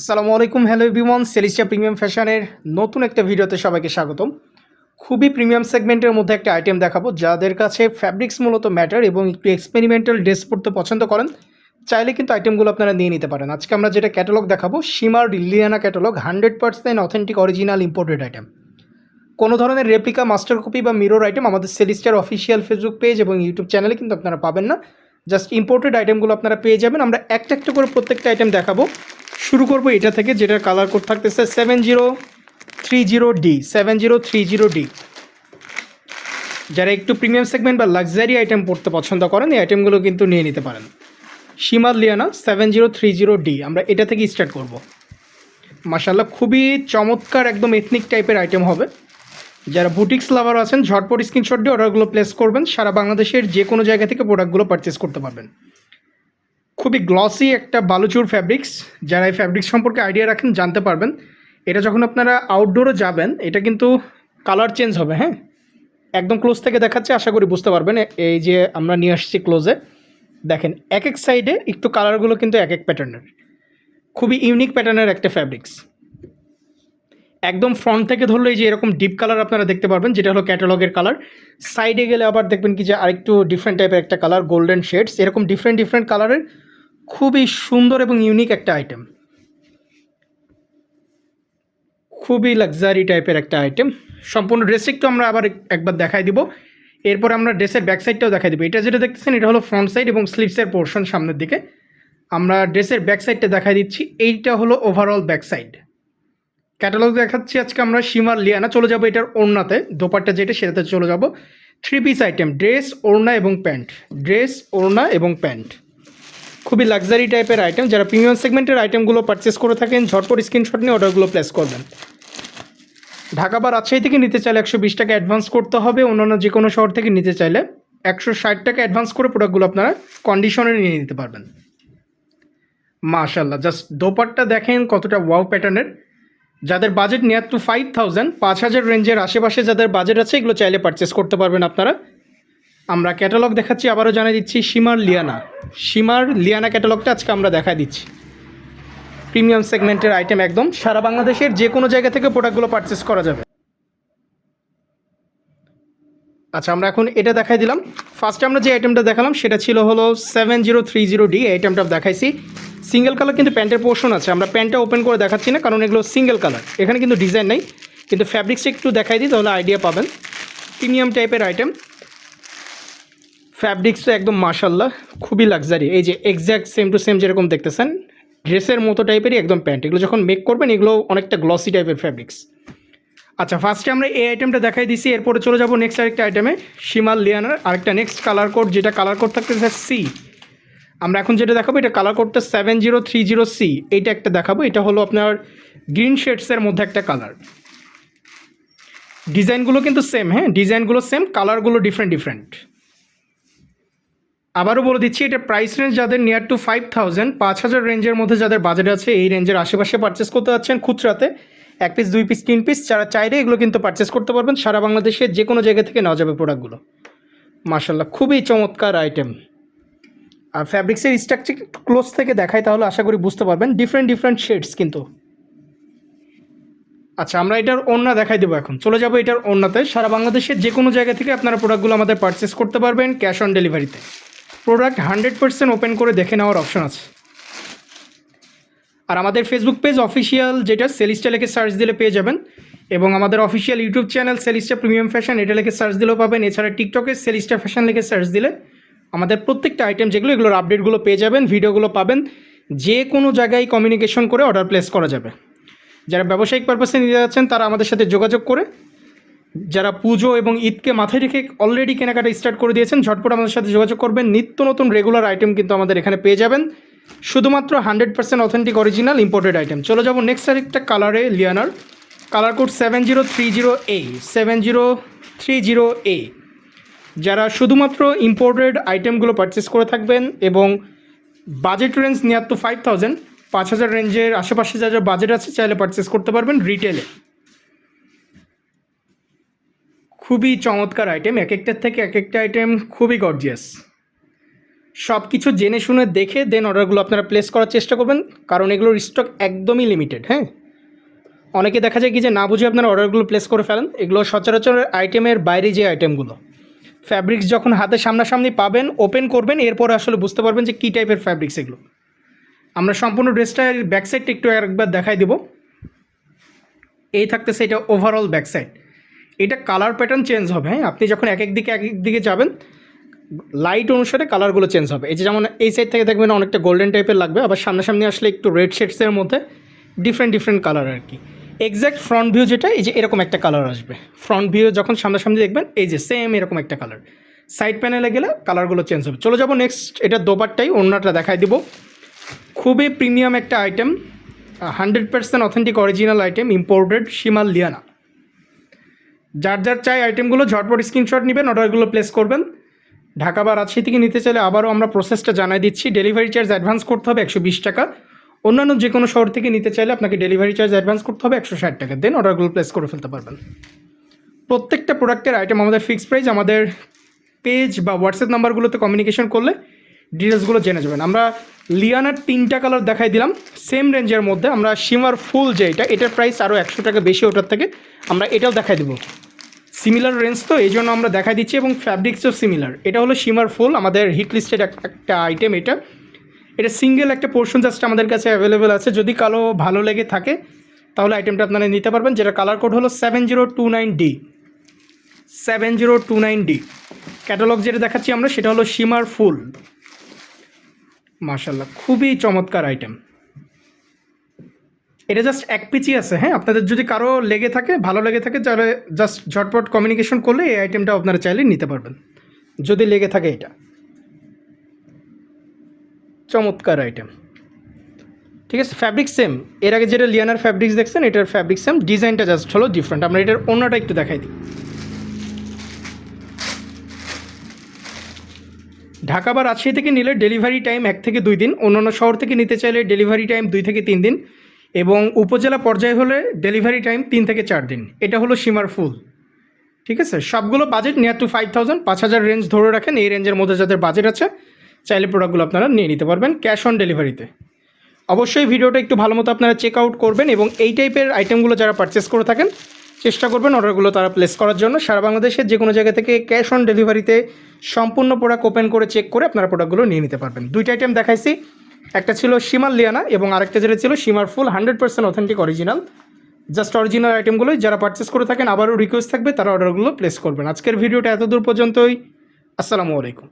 আসসালামু আলাইকুম, hello everyone. সেলিস্টা premium ফ্যাশনের নতুন একটা ভিডিওতে সবাইকে স্বাগতম। খুবই প্রিমিয়াম সেগমেন্টের মধ্যে একটা আইটেম দেখাবো। যাদের কাছে ফ্যাব্রিক্স মূলত ম্যাটার এবং একটু এক্সপেরিমেন্টাল ড্রেস পরতে পছন্দ করেন, চাইলে কিন্তু আইটেমগুলো আপনারা নিয়ে নিতে পারেন। আজকে আমরা যেটা ক্যাটালগ দেখাবো সীমার Liliana catalogue hundred percent authentic original imported item কোনো ধরনের রেপ্লিকা মাস্টার কপি বা মিরর আইটেম আমাদের সেলিস্টার অফিসিয়াল ফেসবুক পেজ এবং ইউটিউব চ্যানেলে কিন্তু আপনারা পাবেন না। জাস্ট ইম্পোর্টেড আইটেমগুলো আপনারা পেয়ে যাবেন। আমরা একটা একটা করে প্রত্যেকটা আইটেম দেখাবো। শুরু করব এটা থেকে যেটার কালার কোড থাকতেছে seven zero three zero D seven zero three zero D যারা একটু প্রিমিয়াম সেগমেন্ট বা লাক্সারি আইটেম পড়তে পছন্দ করেন, এই আইটেমগুলো কিন্তু নিয়ে নিতে পারেন। সীমার Liliana seven zero three zero D আমরা এটা থেকে স্টার্ট করব। মাসাল্লাহ খুবই চমৎকার একদম এথনিক টাইপের আইটেম হবে। যারা বুটিক্স লাভার আছেন, ঝটপট স্ক্রিনশট দিয়ে অর্ডারগুলো প্লেস করবেন, সারা বাংলাদেশের যে কোনো জায়গা থেকে প্রোডাক্টগুলো পারচেস করতে পারবেন। খুবই গ্লসি একটা বালুচুর ফ্যাব্রিক্স যারা এই ফ্যাব্রিক্স সম্পর্কে আইডিয়া রাখেন জানতে পারবেন। এটা যখন আপনারা আউটডোরে যাবেন, এটা কিন্তু কালার চেঞ্জ হবে হ্যাঁ? একদম ক্লোজ থেকে দেখাচ্ছে, আশা করি বুঝতে পারবেন। এই যে আমরা নিয়ে আসছি ক্লোজে দেখেন, এক এক সাইডে একটু কালারগুলো কিন্তু এক এক প্যাটার্নের খুবই ইউনিক প্যাটার্নের একটা ফ্যাব্রিক্স একদম ফ্রন্ট থেকে ধরলে এই যে এরকম ডিপ কালার আপনারা দেখতে পারবেন, যেটা হলো ক্যাটালগের কালার সাইডে গেলে আবার দেখবেন কি যে আরেকটু ডিফারেন্ট টাইপের একটা কালার গোল্ডেন শেডস এরকম ডিফারেন্ট ডিফারেন্ট কালারের খুবই সুন্দর এবং ইউনিক একটা আইটেম খুবই লাক্সারি টাইপের একটা আইটেম সম্পূর্ণ ড্রেস একটু আমরা আবার এক- একবার দেখাই দিব। এরপর আমরা ড্রেসের ব্যাক সাইডটাও দেখাই দিব। এটা যেটা দেখতেছেন, এটা হলো ফ্রন্ট সাইড এবং স্লিভসের পোর্শন সামনের দিকে। আমরা ড্রেসের ব্যাক সাইডটা দেখাই দিচ্ছি। এইটা হলো ওভারঅল ব্যাক সাইড ক্যাটালগ দেখাচ্ছি আজকে আমরা সীমার লিয়ানা। চলে যাব এটার ওড়নাতে। দোপাট্টা যেটা, সেটাতে চলে যাব। থ্রি পিস আইটেম ড্রেস ওড়না এবং প্যান্ট। ড্রেস ওড়না এবং প্যান্ট। খুবই লাক্সারি টাইপের আইটেম যারা প্রিমিয়াম সেগমেন্টের আইটেমগুলো পারচেস করে থাকেন, ঝটপট স্ক্রিনশট নিয়ে অর্ডারগুলো প্লেস করবেন। ঢাকা বা রাজশাহী থেকে নিতে চাইলে একশো বিশ টাকা অ্যাডভান্স করতে হবে। অন্যান্য যে কোনো শহর থেকে নিতে চাইলে একশো ষাট টাকা অ্যাডভান্স করে প্রোডাক্টগুলো আপনারা কন্ডিশনে নিয়ে নিতে পারবেন। মাশাল্লাহ জাস্ট দোপারটা দেখেন কতটা ওয়াও প্যাটার্নের যাদের budget near to five thousand পাঁচ হাজার রেঞ্জের আশেপাশে যাদের বাজেট আছে, এগুলো চাইলে পারচেস করতে পারবেন আপনারা। আমরা ক্যাটালগ দেখাচ্ছি, আবারও জানিয়ে দিচ্ছি সীমার লিয়ানা। সীমার লিয়ানা ক্যাটালগটা আজকে আমরা দেখাই দিচ্ছি। প্রিমিয়াম সেগমেন্টের আইটেম একদম। সারা বাংলাদেশের যে কোনো জায়গা থেকে প্রোডাক্টগুলো পারচেস করা যাবে। আচ্ছা আমরা এখন এটা দেখাই দিলাম। ফার্স্টে আমরা যে আইটেমটা দেখালাম, সেটা ছিল হলো seven zero three zero D আইটেমটা দেখাইছি। সিঙ্গেল কালার কিন্তু প্যান্টের পোর্শন আছে। আমরা প্যান্টটা ওপেন করে দেখাচ্ছি না, কারণ এগুলো সিঙ্গেল কালার এখানে কিন্তু ডিজাইন নেই। কিন্তু ফ্যাব্রিক্সটা একটু দেখাই দিই, তাহলে আইডিয়া পাবেন। প্রিমিয়াম টাইপের আইটেম ফ্যাব্রিক্সও একদম মাশাল্লাহ খুবই লাক্সারি এই যে এক্স্যাক্ট সেম টু সেম যেরকম দেখতেছেন, ড্রেসের মতো টাইপেরই একদম প্যান্ট এগুলো যখন মেক করবেন, এগুলো অনেকটা গ্লসি টাইপের ফ্যাব্রিক্স আচ্ছা ফার্স্টে আমরা এই আইটেমটা দেখাই দিছি, এরপরে চলে যাব নেক্সট আরেকটা আইটেমে সীমাল লিয়ানার আরেকটা নেক্সট কালার কোড যেটা কালার কোড থাকতেছে সি আমরা এখন যেটা দেখাবো, এটা কালার কোডটা seven zero three zero C এইটা একটা দেখাবো, এটা হলো আপনার গ্রিন শেডসের মধ্যে একটা কালার ডিজাইনগুলো কিন্তু সেম হ্যাঁ? ডিজাইনগুলো সেম কালারগুলো ডিফারেন্ট ডিফারেন্ট আবারও বলে দিচ্ছি, এটা প্রাইস রেঞ্জ যাদের নিয়ার টু ফাইভ থাউজেন্ড পাঁচ হাজার রেঞ্জের মধ্যে যাদের বাজেট আছে, এই রেঞ্জের আশেপাশে পারচেস করতে যাচ্ছেন খুচরাতে। এক পিস দুই পিস তিন পিস যারা চাইলে এগুলো কিন্তু পারচেস করতে পারবেন সারা বাংলাদেশের যে কোনো জায়গা থেকে নেওয়া যাবে প্রোডাক্টগুলো মার্শাল্লাহ খুবই চমৎকার আইটেম আর ফ্যাব্রিক্সের স্ট্রাকচার ক্লোজ থেকে দেখাই তাহলে আশা করি বুঝতে পারবেন। ডিফারেন্ট ডিফারেন্ট শেডস কিন্তু। আচ্ছা আমরা এটার ওড়না দেখাই দেবো এখন। চলে যাব এটার ওড়নাতে। সারা বাংলাদেশের যে কোনো জায়গা থেকে আপনারা প্রোডাক্টগুলো আমাদের পারচেস করতে পারবেন ক্যাশ অন ডেলিভারিতে প্রোডাক্ট হান্ড্রেড পার্সেন্ট ওপেন করে দেখে নেওয়ার অপশন আছে। আর আমাদের ফেসবুক পেজ অফিসিয়াল যেটা সেলিস্টা লেখে সার্চ দিলে পেয়ে যাবেন। এবং আমাদের অফিসিয়াল ইউটিউব চ্যানেল সেলিস্টা প্রিমিয়াম ফ্যাশন এটা লেখে সার্চ দিলেও পাবেন। এছাড়া টিকটকে সেলিস্টা ফ্যাশন লেখে সার্চ দিলে আমাদের প্রত্যেকটা আইটেম যেগুলো, এগুলোর আপডেটগুলো পেয়ে যাবেন ভিডিওগুলো পাবেন। যে কোনো জায়গায় কমিউনিকেশন করে অর্ডার প্লেস করা যাবে। যারা ব্যবসায়িক পারপাসে নিতে যাচ্ছেন, তারা আমাদের সাথে যোগাযোগ করে যারা পুজো এবং ঈদকে মাথায় রেখে অলরেডি কেনাকাটা স্টার্ট করে দিয়েছেন, ঝটপট আমাদের সাথে যোগাযোগ করবেন। নিত্য নতুন রেগুলার আইটেম কিন্তু আমাদের এখানে পেয়ে যাবেন। শুধুমাত্র hundred percent authentic original imported item চলে যাব নেক্সট আরেকটা কালারে লিয়ানার colour code seven zero three zero A seven zero three zero A যারা শুধুমাত্র ইম্পোর্টেড আইটেমগুলো পারচেস করে থাকবেন এবং budget range near to five thousand পাঁচ হাজার রেঞ্জের আশেপাশে যা যা বাজেট আছে, চাইলে পারচেস করতে পারবেন রিটেলে খুবই চমৎকার আইটেম এক একটার থেকে এক একটা আইটেম খুবই গর্জিয়াস সব কিছু জেনে শুনে দেখে দেন অর্ডারগুলো আপনারা প্লেস করার চেষ্টা করবেন, কারণ এগুলোর স্টক একদমই লিমিটেড হ্যাঁ? অনেকে দেখা যায় কি যে না বুঝে আপনারা অর্ডারগুলো প্লেস করে ফেলেন, এগুলো সচরাচর আইটেমের বাইরে যে আইটেমগুলো ফ্যাব্রিক্স যখন হাতে সামনাসামনি পাবেন ওপেন করবেন, এরপর আসলে বুঝতে পারবেন যে কী টাইপের ফ্যাব্রিক্স এগুলো। আমরা সম্পূর্ণ ড্রেসটার ব্যাক সাইডটা একটু একবার দেখাই দেবো। এই থাকতেছে এটা ওভারঅল ব্যাক সাইড এটা কালার প্যাটার্ন চেঞ্জ হবে হ্যাঁ? আপনি যখন এক এক দিকে এক এক দিকে যাবেন লাইট অনুসারে কালারগুলো চেঞ্জ হবে। এই যে যেমন এই সাইড থেকে দেখবেন অনেকটা গোল্ডেন টাইপের লাগবে, আবার সামনাসামনি আসলে একটু রেড শেডসের মধ্যে ডিফারেন্ট ডিফারেন্ট কালার আর কি। এক্স্যাক্ট ফ্রন্ট ভিউ যেটা, এই যে এরকম একটা কালার আসবে। ফ্রন্ট ভিউ যখন সামনাসামনি দেখবেন, এই যে সেম এরকম একটা কালার সাইড প্যানেলে গেলে কালারগুলো চেঞ্জ হবে। চলে যাব নেক্সট এটা দোবারটাই অন্যটা দেখাই দিব। খুবই প্রিমিয়াম একটা item hundred percent authentic original item imported শিমাল Liana যার যার চাই আইটেমগুলো ঝটপট স্ক্রিনশট নেবেন অর্ডারগুলো প্লেস করবেন। ঢাকা বা রাজশাহী থেকে নিতে চাইলে আবারও আমরা প্রসেসটা জানাই দিচ্ছি। ডেলিভারি চার্জ অ্যাডভান্স করতে হবে একশো বিশ টাকা। অন্যান্য যে কোনো শহর থেকে নিতে চাইলে আপনাকে ডেলিভারি চার্জ অ্যাডভান্স করতে হবে একশো ষাট টাকা। দেন অর্ডারগুলো প্লেস করে ফেলতে পারবেন। প্রত্যেকটা প্রোডাক্টের আইটেম আমাদের ফিক্সড প্রাইস আমাদের পেজ বা হোয়াটসঅ্যাপ নাম্বারগুলোতে কমিউনিকেশন করলে ডিটেলসগুলো জেনে যাবেন। আমরা লিয়ানার তিনটা কালার দেখাই দিলাম। সেম রেঞ্জের মধ্যে আমরা শিমার ফুল যে এটা, এটার প্রাইস আরও একশো টাকা বেশি ওটার থেকে আমরা এটাও দেখাই দেবো। সিমিলার রেঞ্জ তো, এই জন্য আমরা দেখাই দিচ্ছি এবং ফ্যাব্রিক্সও সিমিলার এটা হলো শিমার ফুল আমাদের হিট লিস্টেড একটা আইটেম এটা। এটা সিঙ্গেল একটা পোর্শন জাস্ট আমাদের কাছে অ্যাভেলেবেল আছে। যদি কালো ভালো লেগে থাকে, তাহলে আইটেমটা আপনারা নিতে পারবেন, যেটা কালার কোড হলো seven zero two nine D seven zero two nine D catalogue যেটা দেখাচ্ছি আমরা, সেটা হলো শিমার ফুল মাশাল্লাহ খুবই চমৎকার আইটেম এটা জাস্ট এক পিচই আছে হ্যাঁ? আপনাদের যদি কারও লেগে থাকে, ভালো লেগে থাকে, তাহলে জাস্ট ঝটপট কমিউনিকেশন করলে এই আইটেমটা আপনারা চাইলে নিতে পারবেন। যদি লেগে থাকে এটা। চমৎকার আইটেম ঠিক আছে ফ্যাব্রিক সেম এর আগে যেটা লিয়ানার ফ্যাব্রিক্স দেখছেন, এটার ফ্যাব্রিক সেম ডিজাইনটা জাস্ট হলো ডিফারেন্ট আমরা এটার অন্যটা একটু দেখাই দিই। ঢাকা বা রাজশাহী থেকে নিলে ডেলিভারি টাইম এক থেকে দুই দিন। অন্যান্য শহর থেকে নিতে চাইলে ডেলিভারি টাইম দুই থেকে তিন দিন এবং উপজেলা পর্যায়ে হলে ডেলিভারি টাইম তিন থেকে চার দিন। এটা হলো সীমার ফুল। ঠিক আছে? সবগুলো budget near to five thousand পাঁচ হাজার রেঞ্জ ধরে রাখেন। এই রেঞ্জের মধ্যে যাদের বাজেট আছে, চাইলে প্রোডাক্টগুলো আপনারা নিয়ে নিতে পারবেন ক্যাশ অন ডেলিভারিতে অবশ্যই ভিডিওটা একটু ভালো মতো আপনারা চেক আউট করবেন এবং এই টাইপের আইটেমগুলো যারা পারচেস করে থাকেন চেষ্টা করবেন অর্ডারগুলো তারা প্লেস করার জন্য। সারা বাংলাদেশের যে কোনো জায়গা থেকে ক্যাশ অন ডেলিভারিতে সম্পূর্ণ প্রোডাক্ট ওপেন করে চেক করে আপনারা প্রোডাক্টগুলো নিয়ে নিতে পারবেন। দুইটা আইটেম দেখাইছি। একটা ছিল সীমার লিয়ানা এবং আরেকটা যেটা ছিল সীমার full hundred percent authentic original just original আইটেমগুলোই যারা পারচেস করে থাকেন, আবারও রিকোয়েস্ট থাকবে, তারা অর্ডারগুলো প্লেস করবেন। আজকের ভিডিওটা এত দূর পর্যন্তই। আসসালামু আলাইকুম।